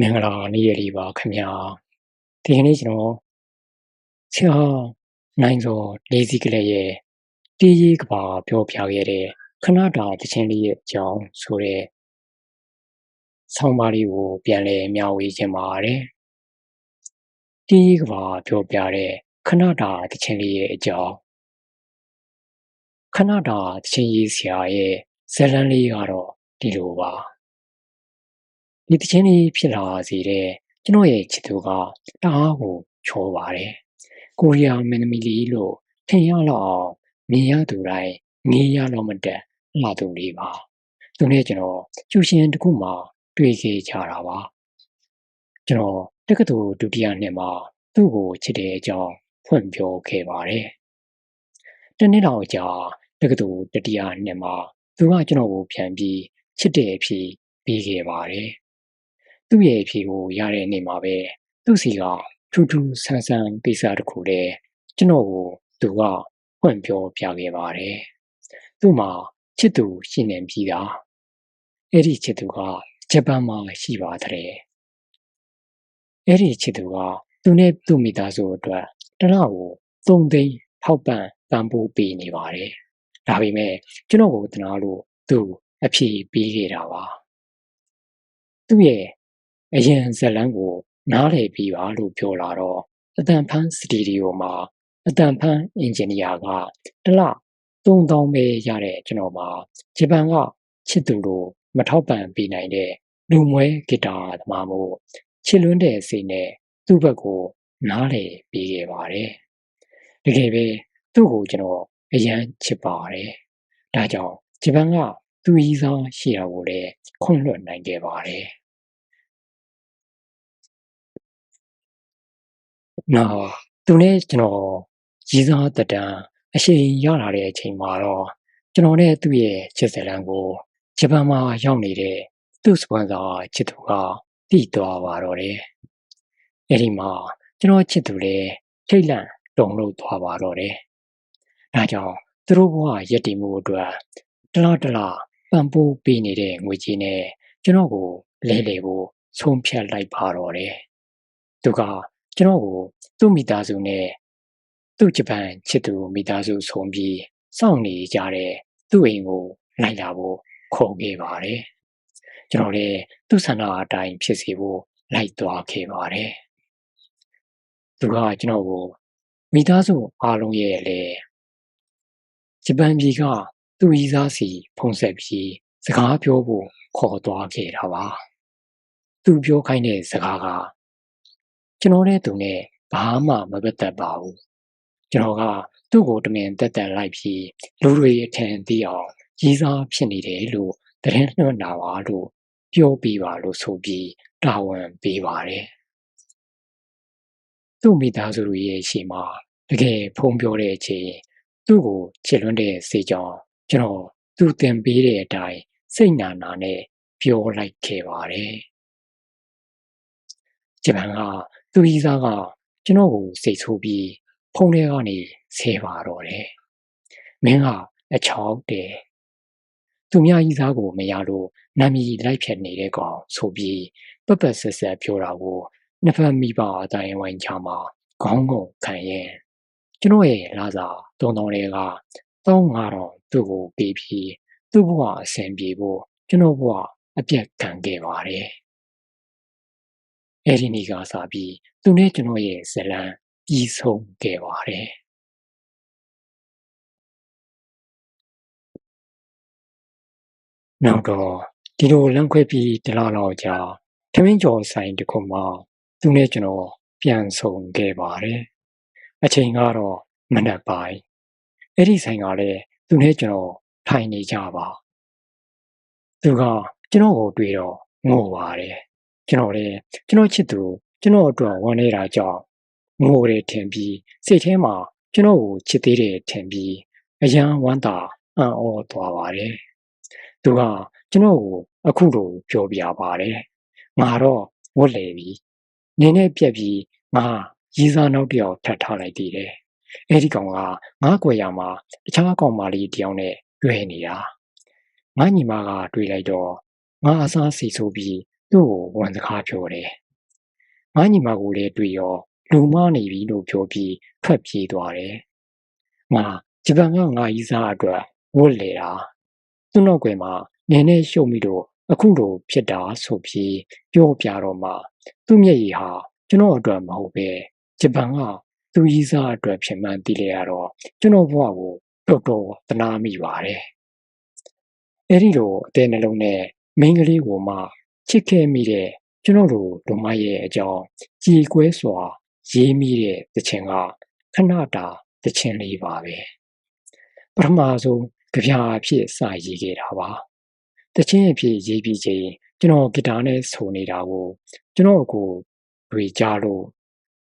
မင်္ဂလာနေ့ရက်လေးပါခင်ဗျာဒီကနေ့ကျွန်တော်ဆရာနိုင်စောလေးစီကလေးရဲ့တီးရီကဘာပြောပြခဲ့တဲ့ခဏတာတခြင်းလေးရဲ့အကြောင်းဆိုတဲ့ဆောင်းပါးလေးကိုပြန်လည်မျှဝေခြင်းပါတယ်တီးရီကဘာပြောပြတဲ့ခဏတာတခြင်းလေးရဲ့အကြောင်းခဏတာတခြင်းရေးဆရာရဲ့ဇလန်းလေးကတော့ဒီလိုပါ ဒီတခြင်းလေးဖြစ်လာစေတဲ့ကျွန်တော်ရဲ့ချစ်သူကတအားကိုချောပါတယ်။ကိုရီးယားမင်းသမီးလေးလို့ထင်ရလောက်အောင်မြင်ရသူတိုင်းငေးရတော့မတက်လာသူလေးပါ။သူနဲ့ကျွန်တော်ကျူရှင်တခုမှတွေ့ခဲ့ကြတာပါ။ကျွန်တော်တက္ကသိုလ်ဒုတိယနှစ်မှာသူ့ကိုချစ်တဲ့အကြောင်းဖွင့်ပြောခဲ့ပါတယ်။တနေ့တော့ကြာတက္ကသိုလ်တတိယနှစ်မှာသူကကျွန်တော်ကိုပြန်ပြီးချစ်တဲ့အဖြစ်ပြီးခဲ့ပါတယ်။ သူ့ရဲ့အဖြေကိုရတဲ့နေ့မှာပဲသူ့စီကထူးထူးဆန်းဆန်းကိစ္စတစ်ခုတည်းကျွန်တော်ကိုသူကဖွင့်ပြောပြခဲ့ပါတယ်။သူ့မှာချစ်သူရှိနေပြီသား။အဲ့ဒီချစ်သူကဂျပန်မှာရှိပါတယ်။အဲ့ဒီချစ်သူကသူနဲ့သူ့မိသားစုအတွက်တလောက်ကိုသုံးသိန်းဖောက်ပံ့ပံ့ပိုးပေးနေပါတယ်။ဒါပေမဲ့ကျွန်တော်ကိုတနာလို့သူအဖြေပေးခဲ့တာပါ။သူ့ရဲ့ အရင်ဇလန်းကိုနားလည်ပြီးပါလို့ပြောလာတော့အတန်ဖန်းစတူဒီယိုမှာအတန်ဖန်းအင်ဂျင်နီယာကတလ3000ပဲရတဲ့ကျွန်တော်မှာဂျပန်ကချစ်သူလိုမထောက်ပံ့ပေးနိုင်တဲ့လူမွဲဂီတာသမားမို့ချစ်လွန်းတဲ့စိတ်နဲ့သူ့ဘက်ကိုနားလည်ပေးခဲ့ပါတယ်။တကယ်ပဲသူ့ကိုကျွန်တော်အရန်ချစ်ပါတယ်။ဒါကြောင့်ဂျပန်ကသူ့ကြီးစားရှိတာကိုလည်းခွင့်လွှတ်နိုင်ခဲ့ပါတယ်။ နောက်သူနဲ့ကျွန်တော်ရည်စားတက်တန်းအရှိန်ရလာတဲ့အချိန်မှာတော့ကျွန်တော်နဲ့သူ့ရဲ့ချစ်စလန်ကိုဂျပန်မှာရောက်နေတဲ့သူ့စပွန်ဆာချစ်သူကတည်သွားပါတော့တယ်။အဲဒီမှာကျွန်တော်ချစ်သူလည်းထိတ်လန့်တုန်လှုပ်သွားပါတော့တယ်။ဒါကြောင့်သူတို့ဘဝရည်တည်မှုအတွက်တလားတလားပံ့ပိုးပေးနေတဲ့ငွေကြေးနဲ့ကျွန်တော်ကိုလဲလှယ်ဖို့ဆုံးဖြတ်လိုက်ပါတော့တယ်။သူက ကျွန်တော်ကိုသူ့မိသားစုနဲ့သူ့ဂျပန်ချစ်သူမိသားစုဆုံးပြီးစောင့်နေကြတဲ့သူ့အိမ်ကိုလိုက်လာဖို့ခေါ်ခဲ့ပါတယ်။ကျွန်တော်လည်းသူ့ဆန္ဒအတိုင်းဖြစ်စေဖို့လိုက်သွားခဲ့ပါတယ်။သူကကျွန်တော်ကိုမိသားစုအားလုံးရဲ့လေဂျပန်ပြည်ကသူ့ဤစားစီဖုံးဆက်ပြီးစကားပြောဖို့ခေါ်သွားခဲ့တာပါ။သူပြောခိုင်းတဲ့စကားက ကျွန်တော်နဲ့သူနဲ့ဘာမှမပတ်သက်ပါဘူးကျွန်တော်ကသူ့ကိုတမင်တက်တက်လိုက်ပြီးလူတွေအထင်သိအောင်ရေးစားဖြစ်နေတယ်လို့တရင်လွှတ်လာပါလို့ပြောပြပါလို့ဆိုပြီးတာဝန်ပေးပါတယ်သူ့မိသားစုရဲ့ရှေ့မှာတကယ်ဖုံးပြောတဲ့အချိန်သူ့ကိုချစ်လွန်းတဲ့စေကြောင်းကျွန်တော်သူ့တင်ပေးတဲ့အတိုင်းစိတ်နာနာနဲ့ပြောလိုက်ခဲ့ပါတယ်ဂျပန်က သူကြီးစားကကျွန်တော်ကိုစိတ်ဆိုးပြီးဖုန်းထဲကနေဆဲပါတော့တယ်။မင်းကအချောက်တယ်။သူမကြီးစားကိုမရလို့နာမည်လိုက်ဖြတ်နေတဲ့ကောင်ဆိုပြီးပပဆက်ဆက်ပြောတာကိုနှစ်ဖက်မိဘအတိုင်းဝိုင်းချမှာခေါင်းကုန်ခံရင်ကျွန်တော်ရဲ့လာစာတုံတုံတွေက1500သူ့ကိုပေးပြီးသူ့ဘဝအဆင်ပြေဖို့ကျွန်တော်ဘဝအပြတ်ခံခဲ့ပါတယ်။ အဲ့ဒီနေ့ကစပြီးသူနဲ့ကျွန်တော်ရဲ့ဇလံပြီးဆုံးခဲ့ပါတယ်နောက်တော့ဒီလိုလမ်းခွဲပြီးတလားလောက်ကြာထမင်းကျော်ဆိုင်တစ်ခုမှသူနဲ့ကျွန်တော်ပြန်ဆုံခဲ့ပါတယ်အချိန်ကတော့မနက်ပိုင်းအဲ့ဒီဆိုင်ကလည်းသူနဲ့ကျွန်တော်ထိုင်နေကြပါသူကကျွန်တော်ကိုတွေ့တော့ငိုပါတယ် ကျွန်တော်လည်းကျွန်တော်ချစ်သူကျွန်တော်အတွက်ဝမ်းနေတာကြောင့်ငိုတယ်ထင်ပြီးစိတ်ထဲမှာကျွန်တော်ကိုချစ်သေးတယ်ထင်ပြီးအယံဝမ်းသာအံ့ဩသွားပါတယ်။သူကကျွန်တော်ကိုအခုလိုပြောပြပါတယ်။ငါတော့ဝတ်လေပြီ။နင်းနဲ့ပြက်ပြီးငါရီးစားနောက်တယောက်ထပ်ထားလိုက်သေးတယ်။အဲဒီကောင်ကငါ့ကွယ်ရမှာတခြားကောင်မလေးတယောက်နဲ့တွေ့နေတာ။ငါညီမကတွေ့လိုက်တော့ငါအစားစီဆိုးပြီး သူ့ကိုဝန်စကားပြောတယ်။ငါညီမကိုလည်းတွေ့ရောလူမနေပြီလို့ပြောပြီးထွက်ပြေးသွားတယ်။ငါဂျပန်ကငါကြီးစားအတွက်ဝတ်လေတာသူ့နောက်ွယ်မှာနင်းနဲ့ရှုံပြီးတော့အခုလိုဖြစ်တာဆိုပြီးပြောပြတော့မှသူ့မျက်ရည်ဟာကျွန်တော်အတွက်မဟုတ်ပဲဂျပန်ကသူကြီးစားအတွက်ဖြစ်မှန်းသိလေရတော့ကျွန်တော်ဘဝကိုတော်တော်သနာမိပါတယ်။အဲဒီလိုအသေးနှလုံးနဲ့မိန်းကလေးကိုမှ ချစ်ခဲ့မိတဲ့ကျွန်တော်တို့ဒုမရဲ့အကြောင်းကြည်ကွဲစွာ ရေးမိတဲ့တခြင်းကခဏတာတခြင်းလေးပါပဲ။ပထမဆုံးကြပြာအဖြစ်စရေးခဲ့တာပါ။တခြင်းအဖြစ်ရေးပြီးချိန်ကျွန်တော်ဂီတာနဲ့ဆိုနေတာကိုကျွန်တော်ကိုတွေကြလို့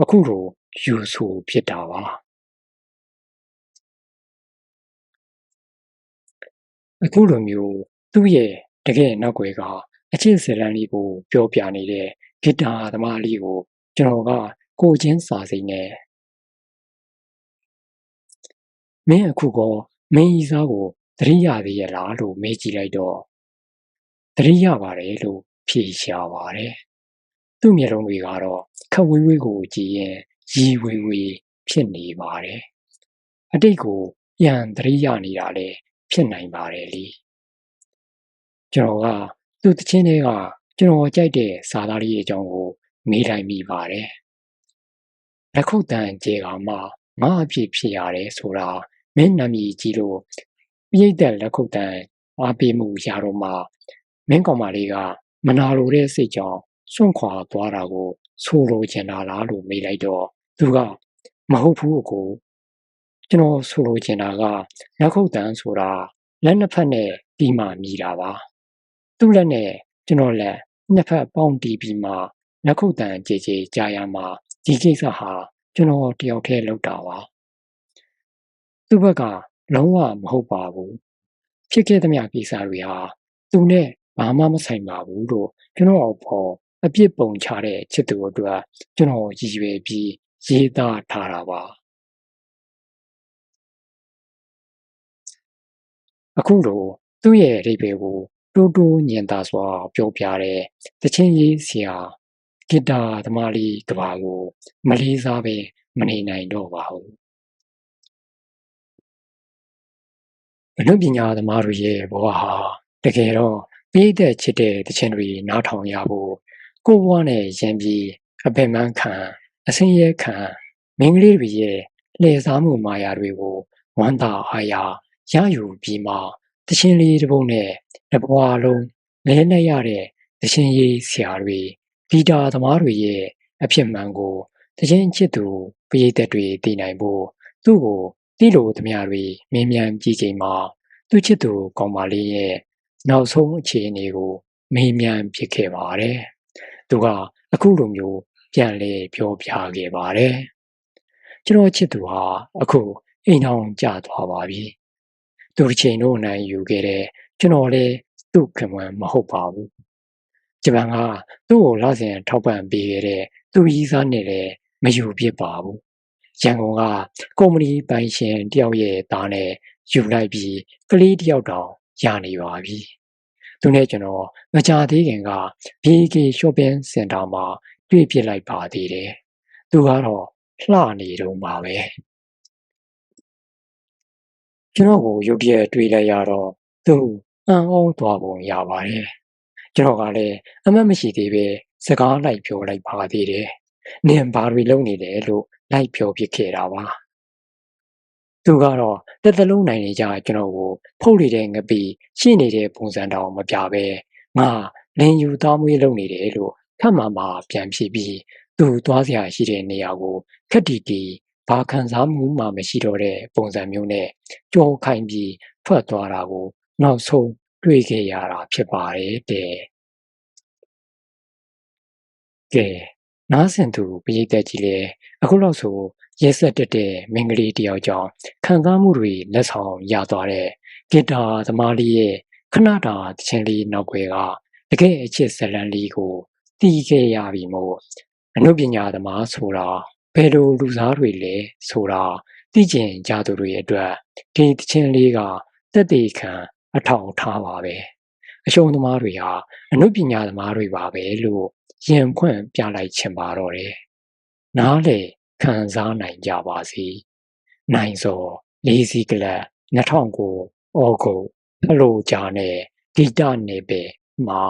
အခုလိုယူဆဖြစ်တာပါအခုလိုမျိုးသူ့ရဲ့တကယ်နောက်ွယ်က အချစ်စရန်လေးကိုပြောပြနေတဲ့ဂီတာသမားလေးကိုကျွန်တော်ကကိုချင်းစာစိမ့်နဲ့မင်းအခုကောမင်းကြီးစားကိုတရိယာသေးရလားလို့မေးကြည့်လိုက်တော့တရိယာပါတယ်လို့ဖြေရှာပါတယ်သူ့မျက်လုံးတွေကတော့ခက်ဝေးဝေးကိုကြည့်ရင်ရီဝေဝေဖြစ်နေပါတယ်အတိတ်ကိုပြန်တရိယာနေတာလည်းဖြစ်နိုင်ပါတယ်လीကျွန်တော်က သူ့တချင်းတွေကကျွန်တော်ကြိုက်တဲ့စာသားလေးအကြောင်းကိုမေးလိုက်မိပါတယ်လက်ခုပ်တန်ကြေကမှငါအဖြစ်ဖြစ်ရတယ်ဆိုတာမင်းနာမည်ကြီးလို့ပြိတ်တဲ့လက်ခုပ်တန်အားပေးမှုရတော့မှမင်းကောင်မလေးကမနာလိုတဲ့စိတ်ကြောင့်စွန့်ခွာသွားတာကိုဆိုလိုချင်တာလားလို့မေးလိုက်တော့သူကမဟုတ်ဘူးအကိုကျွန်တော်ဆိုလိုချင်တာကလက်ခုပ်တန်းဆိုတာလက်နှစ်ဖက်နဲ့တီးမှမြည်တာပါ သူ့လက်နဲ့ကျွန်တော်လက်နှစ်ဖက်ပေါင်းတီးပြီးမှလက်ခုပ်တန်းကြေကြေကြားရမှာဒီကိစ္စဟာကျွန်တော်တယောက်တည်းလုပ်တာပါသူ့ဘက်ကလုံးဝမဟုတ်ပါဘူးဖြစ်ခဲ့သမျှကိစ္စတွေဟာသူနဲ့ဘာမှမဆိုင်ပါဘူးလို့ကျွန်တော်အဖို့အပြစ်ပုံချတဲ့ချစ်သူအတွက်ကျွန်တော်ရည်ရွယ်ပြီးရေးသားထားတာပါအခုလိုသူ့ရဲ့အဓိပ္ပာယ်ကို တိုးတိုးညင်သာစွာပြောပြတဲ့တချင်းရေးဆရာဂီတာသမားလေးကဘာကိုမလေးစားပဲမနေနိုင်တော့ပါဘူးအနုပညာသမားတွေရဲ့ဘဝဟာတကယ်တော့ပြည့်တဲ့ချစ်တဲ့တခြင်းတွေနားထောင်ရဖို့ကိုဘွားနဲ့ရံပြီးအပင်မခံအစင်းရဲခံမင်းကလေးတွေရဲ့လှည့်စားမှုမာယာတွေကိုဝမ်းသာအားရရယူပြီးမှတခြင်းလေးတစ်ပုဒ်နဲ့ တဘွားလုံးလဲနှက်ရတဲ့တခြင်းရေးဆရာတွေဂီတာသမားတွေရဲ့အဖြစ်မှန်ကိုတခြင်းချစ်သူပရိသတ်တွေသိနိုင်ဖို့သူ့ကိုတိလိုသမျှတွေမင်းမြန်ကြည့်ချိန်မှာသူ့ချစ်သူကောင်မလေးရဲ့နောက်ဆုံးအခြေအနေကိုမေးမြန်းဖြစ်ခဲ့ပါတယ်။သူကအခုလိုမျိုးပြန်လေပြောပြခဲ့ပါတယ်။ကျွန်တော်ချစ်သူဟာအခုအိမ်အောင်ကျသွားပါပြီ။သူတစ်ချိန်တော့နိုင်ယူခဲ့တဲ့ ကျွန်တော်လည်းသူ့ခင်မမဟုတ်ပါဘူး။ဂျပန်ကသူ့ကိုလာစဉ်ထောက်ပံ့ပေးခဲ့တဲ့သူကြီးစားနဲ့လည်းမယူဖြစ်ပါဘူး။ရန်ကုန်ကကုမ္ပဏီပိုင်ရှင်တယောက်ရဲ့သားနဲ့ယူလိုက်ပြီးကလေးတယောက်တောင်ရနေပါပြီ။သူနဲ့ကျွန်တော်မကြသေးခင်က BK Shopping Center မှာတွေ့ဖြစ်လိုက်ပါသေးတယ်။သူကတော့လှနေတော့မှာပဲ။ကျွန်တော်ကိုရုတ်တရက်တွေ့လိုက်ရတော့သူ အံ့ဩသွားပုံရပါတယ်။ကျွန်တော်ကလည်းအမတ်မရှိသေးပဲစကားလိုက်ပြောလိုက်ပါသေးတယ်။နင်ဘာတွေလုပ်နေတယ်လို့လိုက်ပြောပြခဲ့တာပါ။သူကတော့တစ်သလုံးနိုင်နေကြကျွန်တော်ကိုဖုတ်နေတဲ့ငပီရှိနေတဲ့ပုံစံတောင်မပြပဲငါလင်ယူသားမွေးလုပ်နေတယ်လို့ခတ်မှမှပြန်ဖြေပြီးသူသွားစရာရှိတဲ့နေရာကိုခက်တီတီဘာခံစားမှုမှမရှိတော့တဲ့ပုံစံမျိုးနဲ့ကြောခိုင်းပြီးထွက်သွားတာကိုနောက်ဆုံး တွေ့ခဲ့ရတာဖြစ်ပါတယ်တဲ့ကဲနားဆင်သူပရိသတ်ကြီးလည်းအခုလောက်ဆိုရဲဆက်တက်တဲ့မင်္ဂလိတယောက်ကြောင့်ခံစားမှုတွေလက်ဆောင်ရသွားတဲ့ဂီတာသမားလေးရဲ့ခဏတာတခြင်းလေးနောက်ွယ်ကတကယ်အချစ်ဇလန်လေးကိုတီးခဲ့ရပြီမို့အနုပညာသမားဆိုတာဘယ်လိုလူစားတွေလဲဆိုတာသိကျင်ကြသူတွေအတွက်ဒီတခြင်းလေးကတက်သေးခံ အထောက်ထားပါပဲအအရှုံးသမားတွေဟာအနုပညာသမားတွေပါပဲလို့ရင်ဖွင့်ပြလိုက်ချင်ပါတော့တယ်။နားလေခံစားနိုင်ကြပါစေ။နိုင်စောလေးစီကလပ်2009ဩဂုတ်ဖလိုဂျာနဲ့ဂီတနေပဲမှာ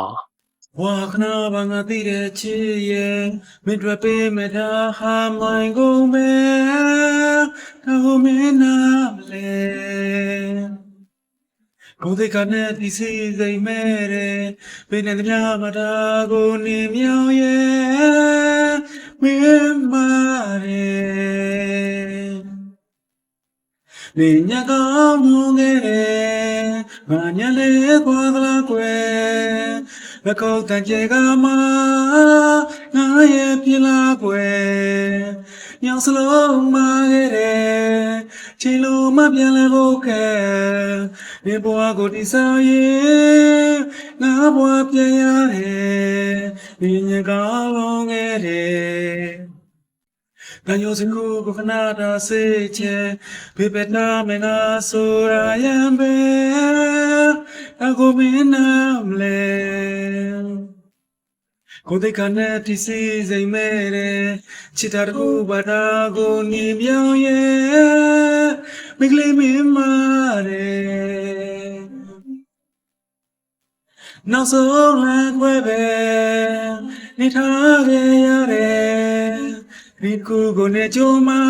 ဝါခနာဘာငါသိတဲ့ချစ်ရဲ့မင်းတို့ပေးမတာဟာမိုင်ကုန်မယ်တော့မင်းနာမလဲ ကိုယ်သိကနဲ့ဒီစီစိမ်မဲ့တဲ့ဘယ်နဲ့တများမတာကိုနေမြောင်ရဲ့မင်းမာရဲ့နေညကောင်းမွန်ခဲ့တယ်ငါညလေးကွာသလားကွယ်လကောက်တန်ကျေကမှာငါရဲ့ပြလာကွယ်ညောင်စလုံးမခဲ့တယ်ချိန်လုံးမပြန်လဲဖို့ခဲ ဒီဘဝကိုတိဆောက်ရင်ငါဘဝပြန်ရတယ်ဒီညကောင်းလုံးခဲ့တယ်ကညိုစကူကိုခနာတာစေချေဘေဘနာမနာဆိုရာယံပဲအခုမင်းနာမလဲကိုယ်သိကနဲ့ဒီစီစိမ်မဲ့တဲ့ချစ်တာတကူဘာသာကိုနေမြောင်ရဲ့ မိကလေးမင်းမာတဲ့နောက်ဆုံးလမ်းခွဲပဲနေထားခဲ့ရတယ်ဒီကူကိုနေကြုံမှာ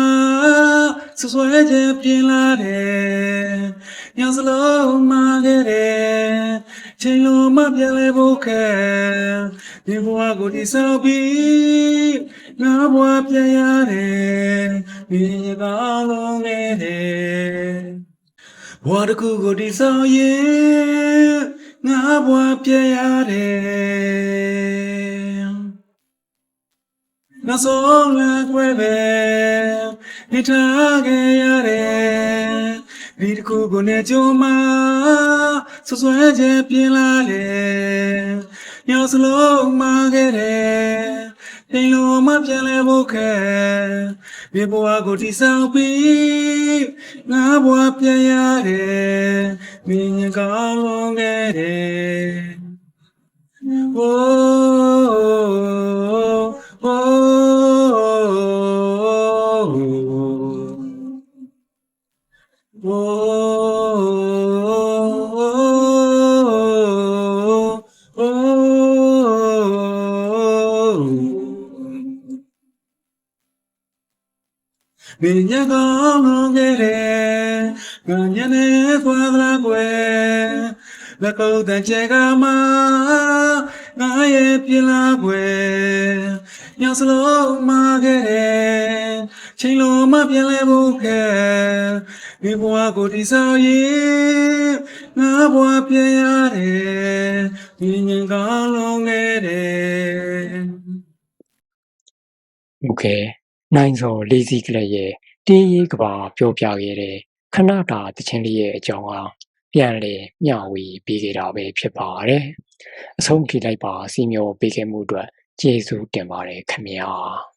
ဆွဆွဲခြင်းပြင်လာတယ်ညစလုံးမှာခဲ့တယ်ချိန်လုံးမပြန်လဲဖို့ခဲဒီဘဝကိုတိဆောက်ပြီး ငါဘဝပြန်ရတယ်ဒီညကောင်းလုံးခဲ့တယ်ဘဝတစ်ခုကိုတိဆောက်ရင်ငါဘဝပြန်ရတယ်နောက်ဆုံးလာခွဲပဲနေထားခဲ့ရတယ်ဒီတစ်ခုကိုနေကြုံမှာဆွဆွဲခြင်းပြင်လာတယ်ညောင်စလုံးမှာခဲ့တယ် တိမ်လုံးမပြန်လဲဖို့ခဲဒီဘဝကိုတိဆောက်ပြီးငါဘဝပြန်ရတယ်မြင်ရင်ကောင်းလုံးခဲ့တယ် Oh, oh, oh, မင်းညကောင်းလုံးခဲ့တယ်ငါညနေခွာသလားကွယ်လက်ကုပ်တန်ချက်ကမှာငါရဲ့ပြလာကွယ်ညစလုံးမခဲ့တယ်ချိ နိုင်စော်လေးစီကလပ်ရဲ့တင်းရေးကဘာပြောပြခဲ့တဲ့ခဏတာတခြင်းလေးရဲ့အကြောင်းအားပြန်လည်မျှဝေပေးခဲ့တာပဲဖြစ်ပါတယ်။အဆုံးထိလိုက်ပါစီမျောပေးခဲ့မှုအတွက်ကျေးဇူးတင်ပါတယ်ခင်ဗျာ။